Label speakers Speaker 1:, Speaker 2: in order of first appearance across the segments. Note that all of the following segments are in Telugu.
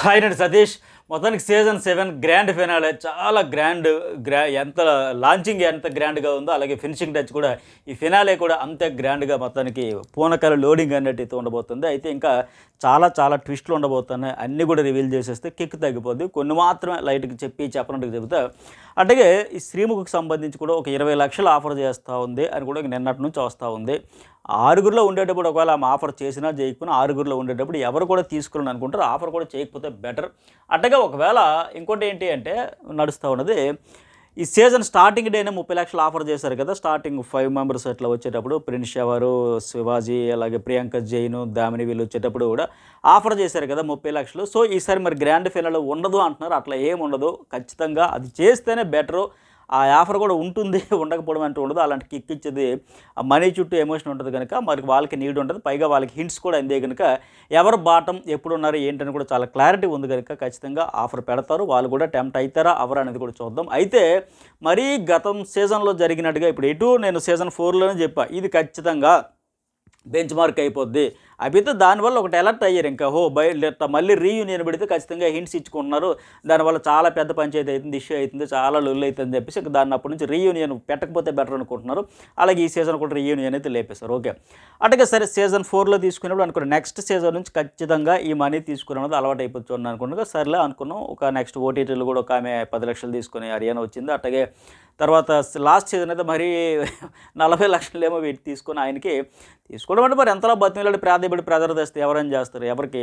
Speaker 1: హాయ్ అండి సతీష్. మొత్తానికి సీజన్ సెవెన్ గ్రాండ్ ఫినాలే. చాలా గ్రాండ్ గ్రా ఎంత లాంచింగ్ ఎంత గ్రాండ్గా ఉందో అలాగే ఫినిషింగ్ టచ్ కూడా ఈ ఫినాలే కూడా అంతే గ్రాండ్గా మొత్తానికి పూనకాల లోడింగ్ అన్నట్టు ఉండబోతుంది. అయితే ఇంకా చాలా చాలా ట్విస్ట్లు ఉండబోతున్నాయి. అన్నీ కూడా రివీల్ చేసేస్తే కిక్ తగ్గిపోద్ది. కొన్ని మాత్రమే లైట్కి చెప్పి చెప్పనట్టుగా చెబుతా. అలాగే ఈ శ్రీముఖకు సంబంధించి కూడా ఒక ఇరవై లక్షలు ఆఫర్ చేస్తూ ఉంది అని కూడా నిన్నటి నుంచి వస్తూ ఉంది. ఆరుగురిలో ఉండేటప్పుడు ఒకవేళ ఆమె ఆఫర్ చేసినా చేయకపోయినా ఆరుగురిలో ఉండేటప్పుడు ఎవరు కూడా తీసుకోవాలని అనుకుంటారు ఆఫర్ కూడా చేయకపోతే బెటర్. అట్టగా ఒకవేళ ఇంకోటి ఏంటి అంటే నడుస్తూ ఉన్నది ఈ సీజన్ స్టార్టింగ్ డేనే ముప్పై లక్షలు ఆఫర్ చేశారు కదా స్టార్టింగ్ ఫైవ్ మెంబర్స్ అట్లా వచ్చేటప్పుడు ప్రిన్స్ షవరు శివాజీ అలాగే ప్రియాంక జైన్ దామిని వీళ్ళు వచ్చేటప్పుడు కూడా ఆఫర్ చేశారు కదా ముప్పై లక్షలు. సో ఈసారి మరి గ్రాండ్ ఫినాల్ ఉండదు అంటున్నారు అట్లా ఏముండదు ఉండదు. ఖచ్చితంగా అది చేస్తేనే బెటరు. ఆ ఆఫర్ కూడా ఉంటుంది ఉండకపోవడం అంటూ ఉండదు. అలాంటి కిక్ ఇచ్చేది ఆ మనీ చుట్టూ ఎమోషన్ ఉంటుంది కనుక మరి వాళ్ళకి నీడ్ ఉంటుంది. పైగా వాళ్ళకి హింట్స్ కూడా అందే కనుక ఎవరు బాటం ఎప్పుడు ఉన్నారు ఏంటని కూడా చాలా క్లారిటీ ఉంది కనుక ఖచ్చితంగా ఆఫర్ పెడతారు. వాళ్ళు కూడా టెంప్ట్ అవుతారా అవరా అనేది కూడా చూద్దాం. అయితే మరీ గతం సీజన్లో జరిగినట్టుగా ఇప్పుడు ఎటు నేను సీజన్ ఫోర్లోనే చెప్పా ఇది ఖచ్చితంగా బెంచ్ మార్క్ అయిపోద్ది. అయితే దానివల్ల ఒకటి అలర్ట్ అయ్యారు ఇంకా. హో బయ మళ్ళీ రీయూనియన్ పెడితే ఖచ్చితంగా హింట్స్ ఇచ్చుకుంటున్నారు. దానివల్ల చాలా పెద్ద పంచాయతీ అవుతుంది ఇష్యూ అవుతుంది చాలా లొల్లు అవుతుంది చెప్పేసి ఇంకా దాన్ని అప్పటి నుంచి రీయూనియన్ పెట్టకపోతే బెటర్ అనుకుంటున్నారు. అలాగే ఈ సీజన్ కూడా రీయూనియన్ అయితే లేపేశారు. ఓకే అటుగా సరే సీజన్ ఫోర్లో తీసుకునేప్పుడు అనుకున్నాను నెక్స్ట్ సీజన్ నుంచి ఖచ్చితంగా ఈ మనీ తీసుకున్నది అలవాటు అయిపోతుంది అనుకున్నాను సర్లే అనుకున్నాం. ఒక నెక్స్ట్ ఓటీటీలు కూడా ఒక ఆమె పది లక్షలు తీసుకుని హర్యానా వచ్చింది. అట్లాగే తర్వాత లాస్ట్ సీజన్ అయితే మరీ నలభై లక్షలు ఏమో వీటి తీసుకొని ఆయనకి తీసుకోవడం అంటే మరి ఎంతలో బతిమిలాడి ప్రాధాన్యపడి ప్రెజర్ తెస్తే ఎవరైనా చేస్తారు? ఎవరికి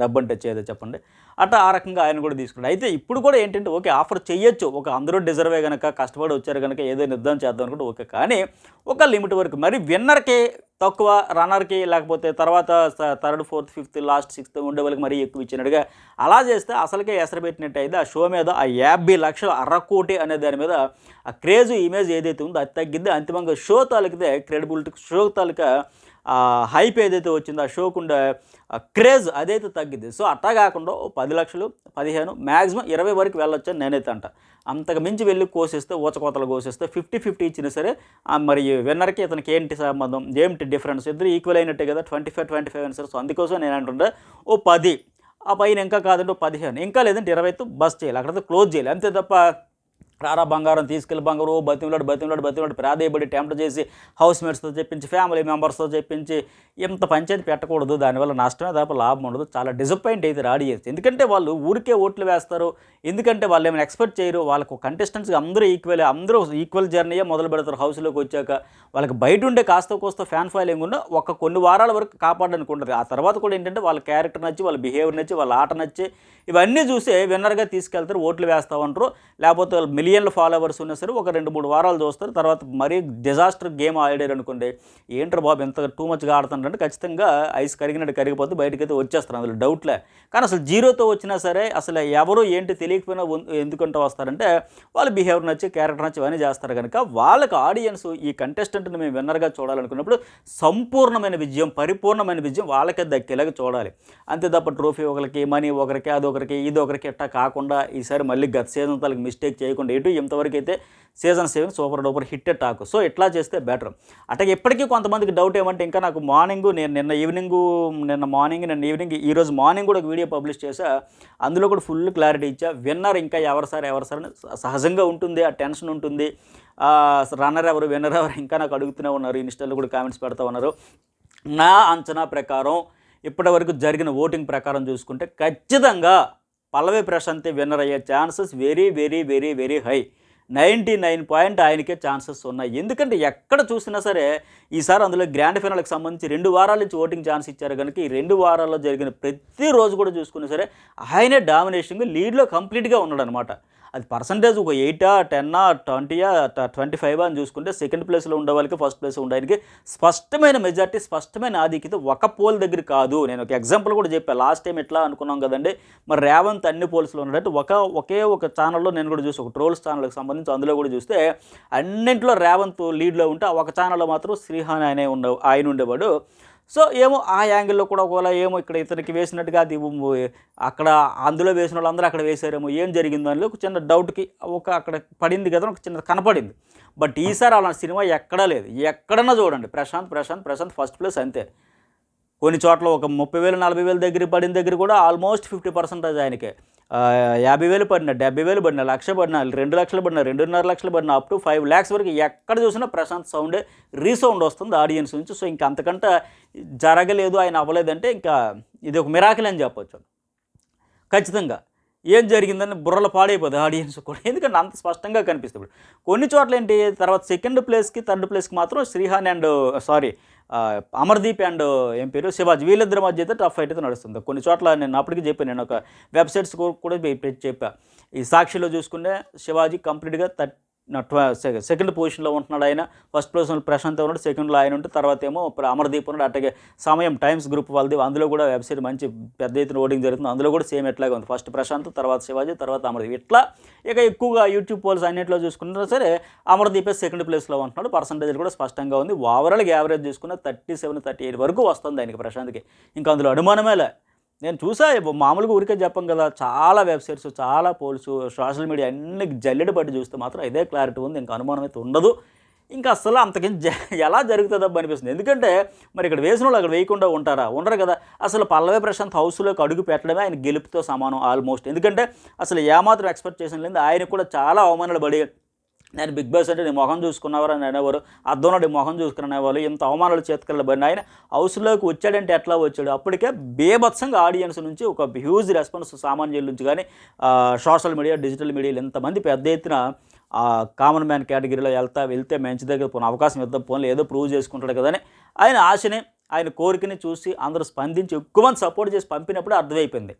Speaker 1: డబ్బు అంటే చేయదో చెప్పండి. అట్లా ఆ రకంగా ఆయన కూడా తీసుకున్నాడు. అయితే ఇప్పుడు కూడా ఏంటంటే ఓకే ఆఫర్ చేయొచ్చు. ఒక అందరూ డిజర్వే కనుక కష్టపడి వచ్చారు కనుక ఏదో నిర్ధారణ చేద్దాం అనుకుంటే ఓకే. కానీ ఒక లిమిట్ వరకు మరి విన్నర్కి తక్కువ రన్నర్కి లేకపోతే తర్వాత third fourth fifth last sixth ఉండే వాళ్ళకి మరీ ఎక్కువ ఇచ్చినట్టుగా అలా చేస్తే అసలుకే ఎసరు పెట్టినట్టు అయితే ఆ షో మీద ఆ యాభై లక్షల అరకోటి అనే దాని మీద ఆ క్రేజ్ ఇమేజ్ ఏదైతే ఉందో అది తగ్గిద్ది. అంతిమంగా షో తాలూకితే క్రెడిబిలిటీ షో తాలూకా హైప్ ఏదైతే వచ్చిందో ఆ షోకు ఉండే క్రేజ్ అదైతే తగ్గిద్ది. సో అట్టా కాకుండా ఓ పది లక్షలు పదిహేను మ్యాక్సిమం ఇరవై వరకు వెళ్ళొచ్చు అని నేనైతే అంట. అంతకు మించి వెళ్ళి కోసేస్తే ఊచకోతలు కోసేస్తే ఫిఫ్టీ ఫిఫ్టీ ఇచ్చినా సరే మరి విన్నర్కి ఇతనికి ఏంటి సంబంధం ఏమిటి డిఫరెన్స్? ఇద్దరు ఈక్వల్ అయినట్టే కదా ట్వంటీ ఫైవ్ ట్వంటీ ఫైవ్ అని సరే. సో అందుకోసం నేను అంటుంటే ఓ పది ఆ పైన ఇంకా కాదంటే ఓ పదిహేను ఇంకా లేదంటే ఇరవైతో బస్ చేయాలి అక్కడ క్లోజ్ చేయాలి. అంతే తప్ప రారా బంగారం తీసుకెళ్ళి బంగారు బతిమిలాడు బతిమిలాడు బతిమిలాడు ప్రాధేయపడి టెంప్ట్ చేసి హౌస్ మేట్స్తో చెప్పించి ఫ్యామిలీ మెంబర్స్తో చెప్పించి ఇంత పంచాయతీ పెట్టకూడదు. దానివల్ల నష్టమే తప్ప లాభం ఉండదు. చాలా డిసప్పాయింట్ అయితే ఆడియన్స్ ఎందుకంటే వాళ్ళు ఊరికే ఓట్లు వేస్తారు. ఎందుకంటే వాళ్ళు ఏమైనా ఎక్స్పెక్ట్ చేయరు. వాళ్ళకు కంటెస్టెంట్స్ అందరూ ఈక్వల్ అందరూ ఈక్వల్ జర్నీయే మొదలు పెడతారు హౌస్లోకి వచ్చాక. వాళ్ళకి బయట ఉండే కాస్త కోస్త ఫ్యాన్ ఫాలోయింగ్ ఉన్న ఒక కొన్ని వారాల వరకు కాపాడడానికి ఆ తర్వాత కూడా ఏంటంటే వాళ్ళ క్యారెక్టర్ నచ్చి వాళ్ళ బిహేవియర్ నచ్చి వాళ్ళ ఆట నచ్చి ఇవన్నీ చూసే విన్నర్గా తీసుకెళ్తారు. ఓట్లు వేస్తామంటారు లేకపోతే వాళ్ళు మిలియన్ మిలియన్ల ఫాలోవర్స్ ఉన్నా సరే ఒక రెండు మూడు వారాలు చూస్తారు. తర్వాత మరీ డిజాస్టర్ గేమ్ ఆడారు అనుకోండి ఏంటర్ బాబు ఎంత టూ మచ్గా ఆడుతుంటారంటే ఖచ్చితంగా ఐస్ కరిగినట్టు కరిగిపోతే బయటకైతే వచ్చేస్తారు. అందులో డౌట్లే కానీ అసలు జీరోతో వచ్చినా సరే అసలు ఎవరు ఏంటి తెలియకపోయినా ఎందుకంటూ ఎందుకంటే వస్తారంటే వాళ్ళ బిహేవియర్ నచ్చి క్యారెక్టర్ నచ్చి ఇవన్నీ చేస్తారు కనుక వాళ్ళకి ఆడియన్స్ ఈ కంటెస్టెంట్ని మేము విన్నర్గా చూడాలనుకున్నప్పుడు సంపూర్ణమైన విజయం పరిపూర్ణమైన విజయం వాళ్ళకే దక్కేలాగా చూడాలి. అంతే తప్ప ట్రోఫీ ఒకరికి మనీ ఒకరికి అదొకరికి ఇది ఒకరికి ఇట్టా కాకుండా ఈసారి మళ్ళీ గత సీజన్ తలకి మిస్టేక్ చేయకుండా ఇటు ఇంతవరకు అయితే season seven super duper hit talk. So ఇట్లా చేస్తే బెటర్? అట్లాగే ఇప్పటికీ కొంతమందికి డౌట్ ఏమంటే ఇంకా నాకు మార్నింగ్ నేను నిన్న ఈవినింగ్ నిన్న మార్నింగ్ నిన్న ఈవినింగ్ ఈరోజు మార్నింగ్ కూడా ఒక వీడియో పబ్లిష్ చేసా అందులో కూడా ఫుల్ క్లారిటీ ఇచ్చా. విన్నర్ ఇంకా ఎవరు సార్ ఎవరు సార్ సహజంగా ఉంటుంది ఆ టెన్షన్ ఉంటుంది. రన్నర్ ఎవరు విన్నర్ ఎవరు ఇంకా నాకు అడుగుతూనే ఉన్నారు. ఇన్స్టాలో కూడా కామెంట్స్ పెడతా ఉన్నారు. నా అంచనా ప్రకారం ఇప్పటివరకు జరిగిన ఓటింగ్ ప్రకారం చూసుకుంటే ఖచ్చితంగా పల్లవి ప్రశాంతి విన్నర్ అయ్యే chances very very very very high. Ninety nine point ఆయనకే ఛాన్సెస్ ఉన్నాయి. ఎందుకంటే ఎక్కడ చూసినా సరే ఈసారి అందులో గ్రాండ్ ఫైనల్కి సంబంధించి రెండు వారాల నుంచి ఓటింగ్ ఛాన్స్ ఇచ్చారు. కనుక ఈ రెండు వారాల్లో జరిగిన ప్రతిరోజు కూడా చూసుకున్నా సరే ఆయనే డామినేషన్గా లీడ్లో కంప్లీట్గా ఉన్నాడు అనమాట అది పర్సంటేజ్ ఒక ఎయిటా టెన్నా ట్వంటీయా ట్వంటీ ఫైవ్ అని చూసుకుంటే సెకండ్ ప్లేస్లో ఉండే వాళ్ళకి ఫస్ట్ ప్లేస్ ఉండడానికి స్పష్టమైన మెజార్టీ స్పష్టమైన ఆధిక్యత ఒక పోల్ దగ్గర కాదు. నేను ఒక ఎగ్జాంపుల్ కూడా చెప్పాను లాస్ట్ టైం ఎట్లా అనుకున్నాం కదండి? మరి రేవంత్ అన్ని పోల్స్లో ఉన్నాడంటే ఒక ఒకే ఒక ఛానల్లో నేను కూడా చూసి ఒక ట్రోల్స్ ఛానల్కి సంబంధించి అందులో కూడా చూస్తే అన్నింటిలో రేవంత్ లీడ్లో ఉంటే ఒక ఛానల్లో మాత్రం శ్రీహాన్ ఆయన ఉండే ఆయన ఉండేవాడు. సో ఏమో ఆ యాంగిల్లో కూడా ఒకవేళ ఏమో ఇక్కడ ఇతనికి వేసినట్టుగా అది అక్కడ అందులో వేసిన వాళ్ళందరూ అక్కడ వేసారేమో ఏం జరిగిందో అని ఒక చిన్న డౌట్కి ఒక అక్కడ పడింది కదా ఒక చిన్న కనపడింది. బట్ ఈసారి అలాంటి సినిమా ఎక్కడా లేదు. ఎక్కడన్నా చూడండి. ప్రశాంత్ ప్రశాంత్ ప్రశాంత్ ఫస్ట్ ప్లేస్ అంతే. కొన్ని చోట్ల ఒక ముప్పై వేలు నలభై వేలు దగ్గర పడిన దగ్గర కూడా ఆల్మోస్ట్ ఫిఫ్టీ పర్సెంటేజ్ ఆయనకే. యాభై వేలు పడిన డెబ్బై వేలు పడిన లక్ష పడిన రెండు లక్షలు పడిన రెండున్నర లక్షలు పడిన అప్ టు ఫైవ్ ల్యాక్స్ వరకు ఎక్కడ చూసినా ప్రశాంత్ సౌండ్ రీసౌండ్ వస్తుంది ఆడియన్స్ నుంచి. సో ఇంకా అంతకంటే జరగలేదు ఆయన అవ్వలేదంటే ఇంకా ఇది ఒక మిరాకిల్ అని చెప్పొచ్చు. ఖచ్చితంగా. ఏం జరిగిందని బుర్రలు పాడైపోతుంది ఆడియన్స్ కూడా. ఎందుకంటే అంత స్పష్టంగా కనిపిస్తుంది కొన్ని చోట్ల ఏంటి తర్వాత సెకండ్ ప్లేస్కి థర్డ్ ప్లేస్కి మాత్రం Shrihan and sorry Amardeep and ఏం పేరు శివాజీ వీళ్ళిద్దరి మధ్య అయితే టఫ్ ఫైట్ అయితే నడుస్తుంది. కొన్ని చోట్ల నేను అప్పటికి చెప్పాను నేను ఒక వెబ్సైట్స్ కూడా చెప్పా. ఈ సాక్షిలో చూసుకుంటే శివాజీ కంప్లీట్గా థర్ట్ సెకండ్ పొజిషన్లో ఉంటున్నాడు ఆయన. ఫస్ట్ పొజిషన్లో ప్రశాంత్ ఉన్నాడు సెకండ్లో ఆయన ఉంటే తర్వాత ఏమో అమర్దీప్ ఉన్నాడు. అట్లాగే సమయం టైమ్స్ గ్రూప్ వాళ్ళది. అందులో కూడా వెబ్సైట్ మంచి పెద్ద ఎత్తున ఓటింగ్ జరుగుతుంది. అందులో కూడా సేమ్ ఎట్లాగే ఉంది. ఫస్ట్ ప్రశాంత్ తర్వాత శివాజీ తర్వాత అమర్దీప్. ఇట్లా ఇక ఎక్కువగా యూట్యూబ్ పోల్స్ అన్నింటిలో చూసుకున్నా సరే అమర్దీపే సెకండ్ ప్లేస్లో ఉంటున్నాడు. పర్సంటేజ్ కూడా స్పష్టంగా ఉంది. ఓవరాల్గా యావరేజ్ చూసుకున్న థర్టీ సెవెన్ థర్టీ ఎయిట్ వరకు వస్తుంది ఆయనకి ప్రశాంత్కి. ఇంకా అందులో అనుమానమేలే నేను చూసా మామూలుగా ఊరికే చెప్పం కదా చాలా వెబ్సైట్స్ చాలా పోల్స్ సోషల్ మీడియా అన్ని జల్లెడ పట్టి చూస్తే మాత్రం ఇదే క్లారిటీ ఉంది ఇంకా అనుమానం అయితే ఉండదు. ఇంకా అసలు అంతకించి జ ఎలా జరుగుతుందో అనిపిస్తుంది. ఎందుకంటే మరి ఇక్కడ వేసిన వాళ్ళు అక్కడ వేయకుండా ఉంటారా? ఉండరు కదా. అసలు పల్లవి ప్రశాంత్ హౌస్లోకి అడుగు పెట్టడమే ఆయన గెలుపుతో సమానం ఆల్మోస్ట్. ఎందుకంటే అసలు ఏమాత్రం ఎక్స్పెక్ట్ చేసిన లేదు ఆయన కూడా చాలా అవమానాలు పడి నేను బిగ్ బాస్ అంటే నీ మొహం చూసుకున్నవారు అని అనేవారు అర్థంలో నీ మొహం చూసుకుని అనేవాళ్ళు ఇంత అవమానాలు చేతికెళ్ళబడిన ఆయన హౌస్లోకి వచ్చాడంటే ఎట్లా వచ్చాడు? అప్పటికే బేభత్సంగా ఆడియన్స్ నుంచి ఒక హ్యూజ్ రెస్పాన్స్ సామాన్యుల నుంచి కానీ సోషల్ మీడియా డిజిటల్ మీడియాలు ఎంతమంది పెద్ద ఎత్తున కామన్ మ్యాన్ కేటగిరీలో వెళ్తా వెళ్తే మంచి దగ్గర పోను అవకాశం ఇద్దాం పోనీ ఏదో ప్రూవ్ చేసుకుంటాడు కదని ఆయన ఆశని ఆయన కోరికని చూసి అందరూ స్పందించి ఎక్కువ మంది సపోర్ట్ చేసి పంపినప్పుడు అర్థమైపోయింది.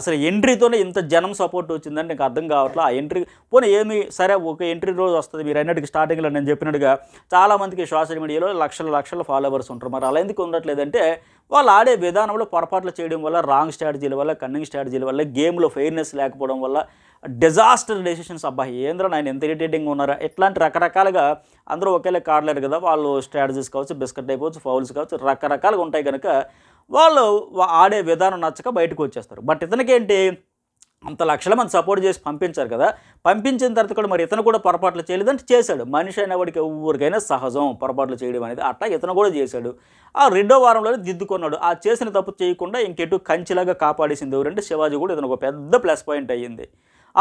Speaker 1: అసలు ఎంట్రీతోనే ఇంత జనం సపోర్ట్ వచ్చిందని నాకు అర్థం కావట్లా? ఆ ఎంట్రీ పోనీ ఏమి సరే ఒక ఎంట్రీ రోజు వస్తుంది మీరు అన్నట్టుగా స్టార్టింగ్లో నేను చెప్పినట్టుగా చాలామందికి సోషల్ మీడియాలో లక్షల లక్షల ఫాలోవర్స్ ఉంటారు. మరి అలా ఎందుకు ఉండట్లేదంటే వాళ్ళు ఆడే విధానంలో పొరపాట్లు చేయడం వల్ల రాంగ్ స్ట్రాటజీల వల్ల కన్నింగ్ స్ట్రాటజీల వల్ల గేమ్లో ఫెయిర్నెస్ లేకపోవడం వల్ల డిజాస్టర్ డెసిషన్స్ అబ్బాయి ఏంద్ర ఆయన ఎంత ఇరిటేటింగ్ ఉన్నారా? ఇట్లాంటి రకరకాలుగా అందరూ ఒకేలా కాడలేరు కదా. వాళ్ళు స్ట్రాటజీస్ కావచ్చు బిస్కెట్ అయిపోవచ్చు ఫౌల్స్ కావచ్చు రకరకాలుగా ఉంటాయి కనుక వాళ్ళు ఆడే విధానం నచ్చక బయటకు వచ్చేస్తారు. బట్ ఇతనికేంటి అంత లక్షల మంది సపోర్ట్ చేసి పంపించారు కదా. పంపించిన తర్వాత కూడా మరి ఇతను కూడా పొరపాట్లు చేయలేదంటే చేశాడు. మనిషి అయినవాడికి ఎవరికైనా సహజం పొరపాట్లు చేయడం అనేది. అట్లా ఇతను కూడా చేశాడు. ఆ రెండో వారంలోనే దిద్దుకున్నాడు. ఆ చేసిన తప్పు చేయకుండా ఇంకెటు కంచిలాగా కాపాడేసింది ఎవరంటే శివాజీ కూడా. ఇతను ఒక పెద్ద ప్లస్ పాయింట్ అయ్యింది.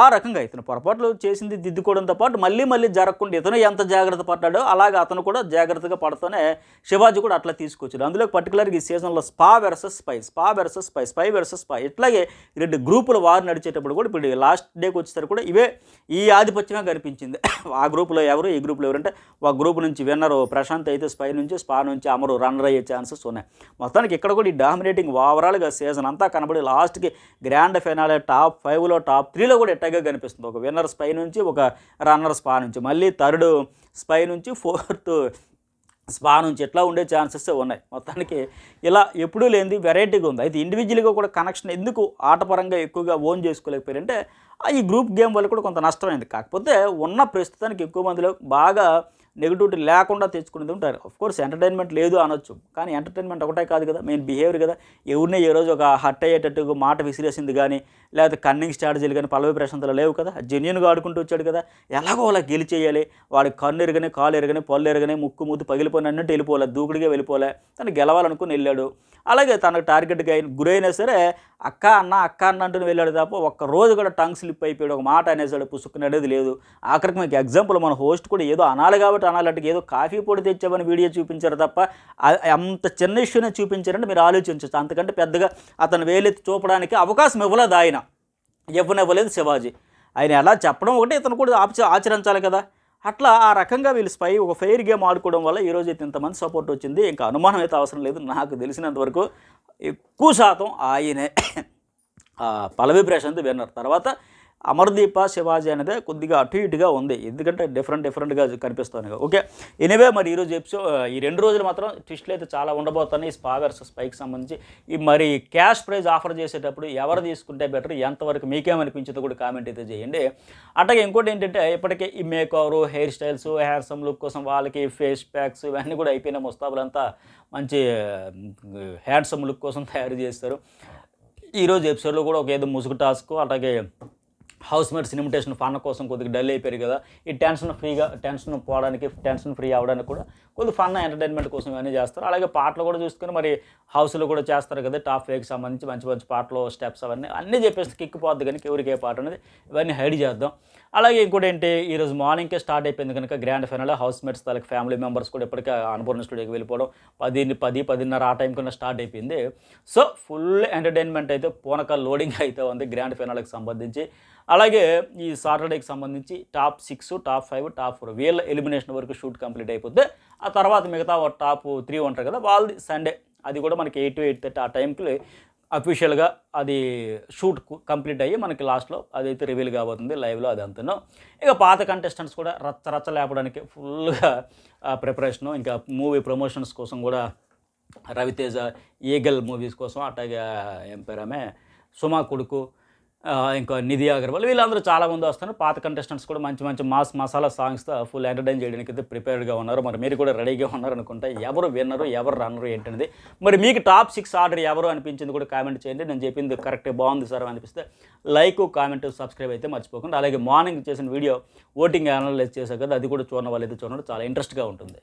Speaker 1: ఆ రకంగా ఇతను పొరపాట్లు చేసింది దిద్దుకోవడంతో పాటు మళ్ళీ మళ్ళీ జరగకుండా ఇతను ఎంత జాగ్రత్త పడ్డాడో అలాగే అతను కూడా జాగ్రత్తగా పడుతూనే శివాజీ కూడా అట్లా తీసుకొచ్చాడు. అందులో పర్టికులర్గా ఈ సీజన్లో spa versus spy spa versus spy spy versus spy ఇట్లాగే రెండు గ్రూపుల వారు నడిచేటప్పుడు కూడా ఇప్పుడు లాస్ట్ డేకి వచ్చేసరికి కూడా ఇవే ఈ ఆధిపత్యమే కనిపించింది. ఆ గ్రూపులో ఎవరు ఈ గ్రూపులో ఎవరంటే ఒక గ్రూప్ నుంచి విన్నరు ప్రశాంత్ అయితే స్పై నుంచి స్పా నుంచి అమరు రన్నర్ అయ్యే ఛాన్సెస్ ఉన్నాయి. మొత్తానికి ఇక్కడ కూడా ఈ డామినేటింగ్ ఓవరాల్గా సీజన్ అంతా కనబడి లాస్ట్కి గ్రాండ్ ఫైనాలే టాప్ ఫైవ్లో టాప్ త్రీలో కూడా ఎట్టగా కనిపిస్తుంది. ఒక విన్నర్ స్పై నుంచి ఒక రన్నర్ స్పా నుంచి. మళ్ళీ థర్డ్ స్పై నుంచి ఫోర్త్ స్పా నుంచి ఎట్లా ఉండే ఛాన్సెస్ ఉన్నాయి. మొత్తానికి ఇలా ఎప్పుడూ లేనిది వెరైటీగా ఉంది. అయితే ఇండివిజువల్గా కూడా కనెక్షన్ ఎందుకు ఆటపరంగా ఎక్కువగా ఓన్ చేసుకోలేకపోయారంటే ఆ ఈ గ్రూప్ గేమ్ వల్ల కూడా కొంత నష్టమైంది. కాకపోతే ఉన్న ప్రస్తుతానికి ఎక్కువ మందిలో బాగా నెగిటివిటీ లేకుండా తెచ్చుకునేది ఉంటారు. కోర్స్ ఎంటర్టైన్మెంట్ లేదు అనొచ్చు. కానీ ఎంటర్టైన్మెంట్ ఒకటే కాదు కదా మెయిన్ బిహేవియర్ కదా. ఎవరిని ఏ రోజు ఒక హట్ అయ్యేటట్టుగా మాట విసిరేసింది కానీ లేకపోతే కన్నింగ్ స్ట్రాటజీలు కానీ పల్లవి ప్రశాంతలు లేవు కదా. జెన్యున్గా ఆడుకుంటూ వచ్చాడు కదా. ఎలాగో అలా గెలిచేయాలి. వాడి కన్ను ఎరగని కాలు ఎరగని పళ్ళు ఎరగని ముక్కు ముద్దు పగిలిపోయిన అన్నట్టు వెళ్ళిపోలే దూకుడిగా వెళ్ళిపోలే. తను గెలవాలనుకుని వెళ్ళాడు. అలాగే తనకు టార్గెట్గా అయిన గురైనా సరే అక్క అన్న అక్క అన్న అంటూ వెళ్ళాడు తప్ప ఒక్క రోజు కూడా టంగ్ స్లిప్ అయిపోయాడు. ఒక మాట అనేసాడు పుసుక్కునేది లేదు. ఆఖరికి మీకు ఎగ్జాంపుల్ మన హోస్ట్ కూడా ఏదో అనాలి కాబట్టి అనాలంటే ఏదో కాఫీ పొడి తెచ్చామని వీడియో చూపించారు తప్ప అంత చిన్న ఇష్యూనే చూపించారంటే మీరు ఆలోచించవచ్చు అంతకంటే పెద్దగా అతను వేలెత్తి చూపడానికి అవకాశం ఇవ్వలేదు ఆయన. ఇవ్వనివ్వలేదు శివాజీ. ఆయన ఎలా చెప్పడం ఒకటే ఇతను కూడా ఆపి ఆచరించాలి కదా. అట్లా ఆ రకంగా వీళ్ళు స్పై ఒక ఫెయిర్ గేమ్ ఆడుకోవడం వల్ల ఈరోజు అయితే ఇంతమంది సపోర్ట్ వచ్చింది. ఇంకా అనుమానం అయితే అవసరం లేదు. నాకు తెలిసినంతవరకు ఎక్కువ శాతం ఆయనే ఆ, పల్లవి ప్రశాంత్ విన్నర్. తర్వాత అమర్దీప శివాజీ అనేది కొద్దిగా అటు ఇటుగా ఉంది. ఎందుకంటే డిఫరెంట్ డిఫరెంట్గా కనిపిస్తుంది. ఓకే ఎనివే మరి ఈరోజు ఎపిసో ఈ రెండు రోజులు మాత్రం ట్విస్ట్లు అయితే చాలా ఉండబోతున్నాయి. స్పాగర్స్ స్పైక్ సంబంధించి. ఈ మరి క్యాష్ ప్రైజ్ ఆఫర్ చేసేటప్పుడు ఎవరు తీసుకుంటే బెటర్ ఎంతవరకు మీకేమనిపించిందో కూడా కామెంట్ అయితే చేయండి. అట్లాగే ఇంకోటి ఏంటంటే ఇప్పటికే ఈ make over hair styles handsome look కోసం వాళ్ళకి ఫేస్ ప్యాక్స్ ఇవన్నీ కూడా అయిపోయిన ముస్తాబులంతా మంచి హ్యాండ్సమ్ లుక్ కోసం తయారు చేస్తారు. ఈరోజు ఎపిసోడ్లో కూడా ఒక ఏదో ముసుగు టాస్క్ అలాగే హౌస్ మేట్స్ ఇన్విటేషన్ ఫండ్ కోసం కొద్దిగా డల్ అయిపోయారు కదా. ఈ టెన్షన్ ఫ్రీగా టెన్షన్ పోవడానికి టెన్షన్ ఫ్రీ అవ్వడానికి కూడా కొద్ది ఫన్ ఎంటర్టైన్మెంట్ కోసం ఇవన్నీ చేస్తారు. అలాగే పాటలు కూడా చూసుకొని మరి హౌస్లో కూడా చేస్తారు కదా టాప్ ఫేకి సంబంధించి మంచి మంచి పాటలు స్టెప్స్ అవన్నీ అన్నీ చెప్పేసి కిక్ పోద్ది కానీ ఎవరికి ఏ పాట అనేది ఇవన్నీ హైడ్ చేద్దాం. అలాగే ఇంకోటి ఏంటి ఈరోజు మార్నింగ్కే స్టార్ట్ అయిపోయింది కనుక గ్రాండ్ ఫైనల్. హౌస్ మేట్స్ తాలూకు ఫ్యామిలీ మెంబర్స్ కూడా ఇప్పటికే అనుపూర్ణ స్టూడియోకి వెళ్ళిపోవడం పది పది పదిన్నర ఆ టైం కన్నా స్టార్ట్ అయిపోయింది. సో ఫుల్ ఎంటర్టైన్మెంట్ అయితే పూనక లోడింగ్ అయితే ఉంది గ్రాండ్ ఫైనల్కి సంబంధించి. అలాగే ఈ సాటర్డేకి సంబంధించి top six top five top four వీళ్ళ ఎలిమినేషన్ వరకు షూట్ కంప్లీట్ అయిపోతే ఆ తర్వాత మిగతా టాప్ త్రీ ఉంటారు కదా వాళ్ళది సండే. అది కూడా మనకి ఎయిట్ టు ఎయిట్ థర్టీ ఆ టైంకి అఫీషియల్గా అది షూట్ కంప్లీట్ అయ్యి మనకి లాస్ట్లో అదైతే రివీల్ కాబోతుంది లైవ్లో అది అంతను ఇక పాత కంటెస్టెంట్స్ కూడా రచ్చ రచ్చ లేపడానికి ఫుల్గా ప్రిపరేషను ఇంకా మూవీ ప్రమోషన్స్ కోసం కూడా రవితేజ ఈగల్ మూవీస్ కోసం అట్లాగే ఏం పేరామే సుమా కొడుకు ఇంకా నిధి అగర్వాల్ వీళ్ళందరూ చాలా మంది వస్తారు పాత కంటెస్టెంట్స్ కూడా మంచి మంచి మాస్ మసాలా సాంగ్స్తో ఫుల్ ఎంటర్టైన్ చేయడానికి అయితే ప్రిపేర్డ్గా ఉన్నారు. మరి మీరు కూడా రెడీగా ఉన్నారు అనుకుంటే. ఎవరు విన్నరు ఎవరు రన్నరు ఏంటనేది. మరి మీకు టాప్ సిక్స్ ఆర్డర్ ఎవరు అనిపించింది కూడా కామెంట్ చేయండి. నేను చెప్పింది కరెక్ట్ బాగుంది సార్ అనిపిస్తే లైక్ కామెంట్ సబ్స్క్రైబ్ అయితే మర్చిపోకుండా. అలాగే మార్నింగ్ చేసిన వీడియో ఓటింగ్ అనలైజ్ చేశారు కదా అది కూడా చూడడం వాళ్ళైతే చూడండి చాలా ఇంట్రెస్ట్గా ఉంటుంది.